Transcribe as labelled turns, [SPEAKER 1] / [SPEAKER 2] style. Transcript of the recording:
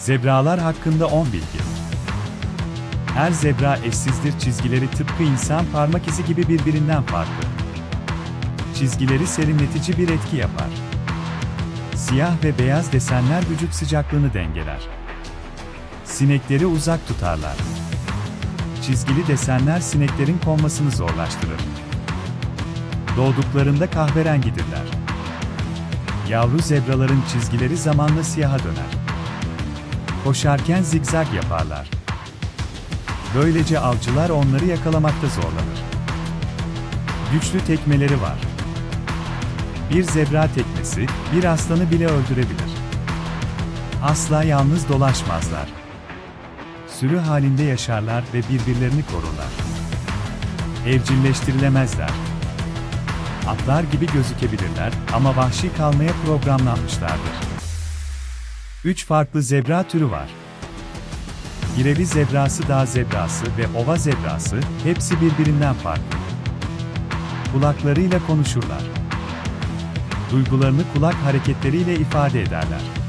[SPEAKER 1] Zebralar hakkında 10 bilgi. Her zebra eşsizdir çizgileri tıpkı insan parmak izi gibi birbirinden farklı. Çizgileri serinletici bir etki yapar. Siyah ve beyaz desenler vücut sıcaklığını dengeler. Sinekleri uzak tutarlar. Çizgili desenler sineklerin konmasını zorlaştırır. Doğduklarında kahverengidirler. Yavru zebraların çizgileri zamanla siyaha döner. Koşarken zigzag yaparlar. Böylece avcılar onları yakalamakta zorlanır. Güçlü tekmeleri var. Bir zebra tekmesi, bir aslanı bile öldürebilir. Asla yalnız dolaşmazlar. Sürü halinde yaşarlar ve birbirlerini korurlar. Evcilleştirilemezler. Atlar gibi gözükebilirler ama vahşi kalmaya programlanmışlardır. Üç farklı zebra türü var. Girevi zebrası, dağ zebrası ve ova zebrası hepsi birbirinden farklı. Kulaklarıyla konuşurlar. Duygularını kulak hareketleriyle ifade ederler.